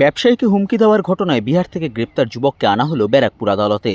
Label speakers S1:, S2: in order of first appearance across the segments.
S1: ব্যবসায়ীকে হুমকি দেওয়ার ঘটনায় বিহার থেকে গ্রেপ্তার যুবককে আনা হলো ব্যারাকপুর আদালতে।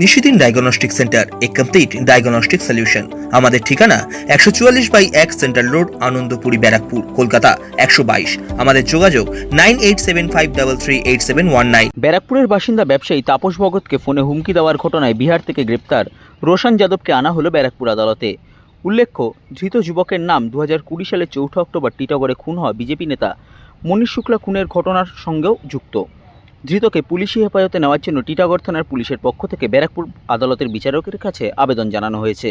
S2: নিশিদিন ডায়াগনস্টিক সেন্টার এ কমপ্লিট ডায়াগনস্টিক সলিউশন আমাদের ঠিকানা একশো চুয়াল্লিশ বাই এক সেন্ট্রাল রোড আনন্দপুরি ব্যারাকপুর কলকাতা একশো বাইশ। আমাদের যোগাযোগ nine eight seven five double three eight seven one nine.
S1: ব্যারাকপুরের বাসিন্দা ব্যবসায়ী তাপস ভগতকে ফোনে হুমকি দেওয়ার ঘটনায় বিহার থেকে গ্রেপ্তার রোশন যাদবকে আনা হলো ব্যারাকপুর আদালতে। উল্লেখ্য ধৃত যুবকের নাম দু কুড়ি সালের চৌঠা অক্টোবর টিটাগড়ে খুন হওয়া বিজেপি নেতা মনীষ শুক্লা খুনের ঘটনার সঙ্গেও যুক্ত। ধৃতকে পুলিশি হেফাজতে নেওয়ার জন্য টিটাগড় থানার পুলিশের পক্ষ থেকে ব্যারাকপুর আদালতের বিচারকের কাছে আবেদন জানানো হয়েছে।